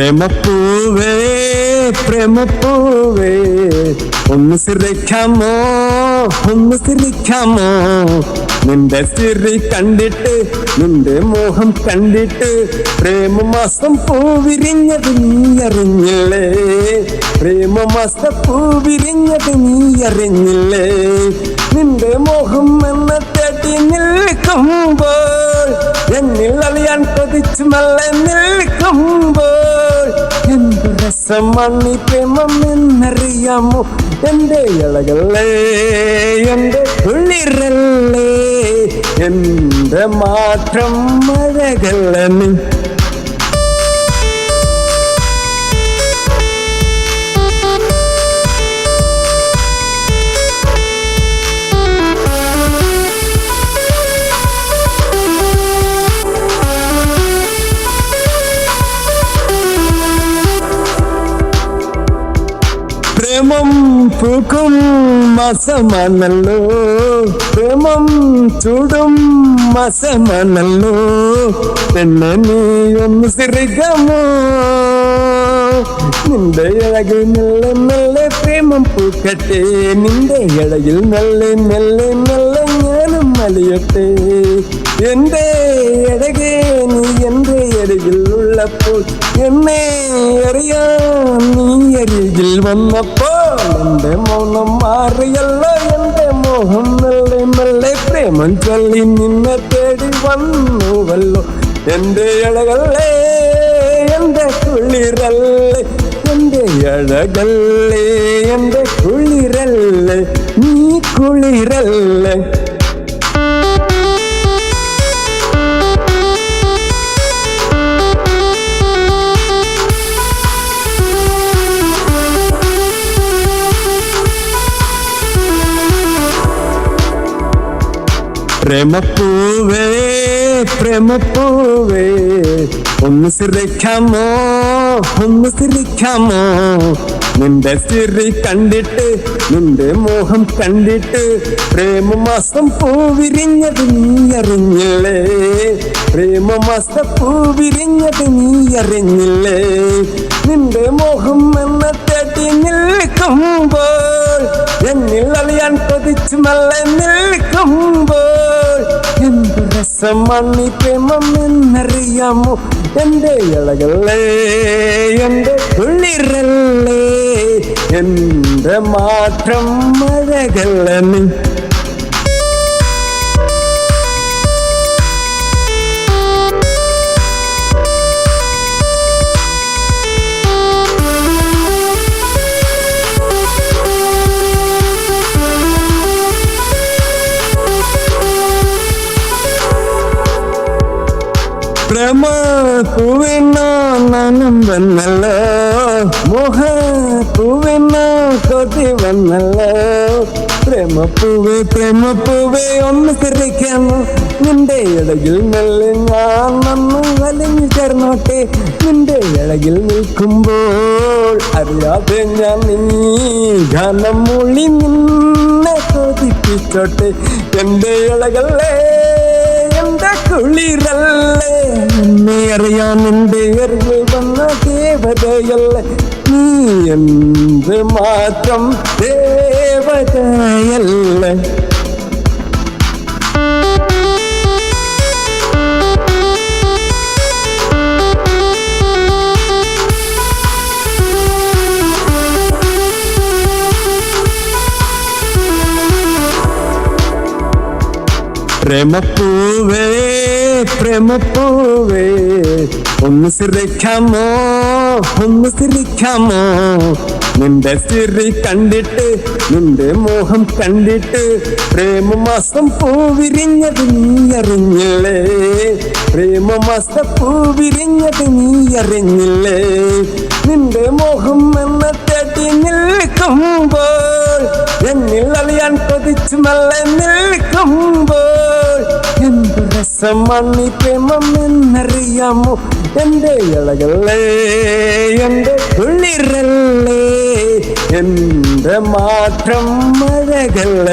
പ്രേമപ്പൂവേ പ്രേമപ്പൂവേ ഒന്ന് സിറിക്കാമോ ഒന്ന് സിറിക്കാമോ നിന്റെ സിറി കണ്ടിട്ട് നിന്റെ മോഹം കണ്ടിട്ട് പ്രേമമാസം പൂവിരിഞ്ഞത് നീ അറിഞ്ഞില്ലേ? പ്രേമമാസ പൂവിരിഞ്ഞത് നീ അറിഞ്ഞില്ലേ? നിന്റെ മോഹം എന്ന തേടി നിൽക്കുമ്പോൾ എന്നിൽ അളിയാൻ കൊതിച്ചു നല്ല നിൽക്കുമ്പോൾ രസമാണ് ഈ പ്രേമം എന്നറിയാമോ എന്റെ ഇളകളേ എന്റെ കുളിരല്ലേ എന്റെ മാത്രം മഴകള പൂക്കും മാസമാണല്ലോ. പ്രേമം ചൂടും മാസമാണല്ലോ. എന്നെ നീ ഒന്ന് സിറിക്കാമോ നിന്റെ ഇളകിൽ മെല്ലെ മെല്ലെ പ്രേമം പൂക്കട്ടെ. നിന്റെ ഇളകിൽ മെല്ലെ മെല്ലെ മെല്ലെ ഞാനും അലിയട്ടെ. എന്റെ എന്റെ ഉള്ളപ്പോൾ എന്നെ അറിയാൻ നീ അരികിൽ വന്നപ്പോൾ എന്റെ മൗനം മാറിയല്ല എന്റെ മോഹം മെല്ലെ മെല്ലെ പ്രേമം ചൊല്ലി നിന്നെ തേടി വന്നുവല്ലോ. എന്റെ ഇളകല്ലേ എന്റെ കുളിരല്ലേ എന്റെ ഇഴകല്ലേ എന്റെ കുളിരല്ലേ നീ കുളിരല്ലേ. പ്രേമപ്പൂവേ പ്രേമപ്പൂവേ ഒന്ന് സിറിക്കാമോ ഒന്ന് സിറിക്കാമോ? നിന്റെ സിറി കണ്ടിട്ട് നിന്റെ മോഹം കണ്ടിട്ട് പ്രേമമാസം പൂവിരിഞ്ഞത് നീ അറിഞ്ഞില്ലേ പ്രേമമാസ പൂവിരിഞ്ഞത് നീ അറിഞ്ഞില്ലേ നിന്റെ മോഹം എന്ന തേടി നിൽക്കുമ്പോൾ എന്നിൽ അറിയാൻ കൊതിച്ചു നല്ല നിൽക്കുമ്പോൾ എന്ത് രസമാണ് ഈ പ്രേമം എന്നറിയാമോ എന്റെ ഇളകളേ എന്റെ കുളിരല്ലേ എന്റെ മാത്രം മഴകള പൂവിനോ നനം വന്നല്ലോ. മോഹ പൂവിന കൊതി വന്നല്ലോ. പ്രേമ പൂവേ പ്രേമ പൂവേ ഒന്ന് തിരിക്കാമോ നിന്റെ ഇടയിൽ മെല്ലെ ഞാൻ നന്നു വലിഞ്ഞു ചേർന്നോട്ടെ. നിന്റെ ഇടയിൽ നിൽക്കുമ്പോൾ അറിയാതെ ഞാൻ നീ ഗാനം മൂളി നിന്നെ കൊതിപ്പിച്ചോട്ടെ. എന്റെ ഇളകളേ എന്റെ കുളിരല്ലേ എന്നെ അറിയാൻ എന്റെ അറിവ് വന്ന ദേവതയല്ലേ നീ എന്ത് മാത്രം ദേവതയല്ലേ പ്രേമപ്പൂവേ പ്രേമപ്പൂവേ ഒന്ന് സിറിക്കാമോ ഒന്ന് സിറിക്കാമോ? നിന്റെ സിറി കണ്ടിട്ട് നിന്റെ മോഹം കണ്ടിട്ട് പ്രേമമാസം പൂവിരിഞ്ഞത് നീ അറിഞ്ഞില്ലേ പ്രേമമാസ പൂവിരിഞ്ഞത് നീ അറിഞ്ഞില്ലേ നിന്റെ മോഹം എന്ന തേടി നിൽക്കുമ്പോൾ എന്നിൽ അളിയാൻ കൊതിച്ചു നല്ല നിൽക്കുമ്പോൾ ഈ പ്രേമം എന്നറിയാമോ? എന്റെ ഇളകളേ എന്റെ തുള്ളിരല്ലേ എന്റെ മാത്രം മഴകള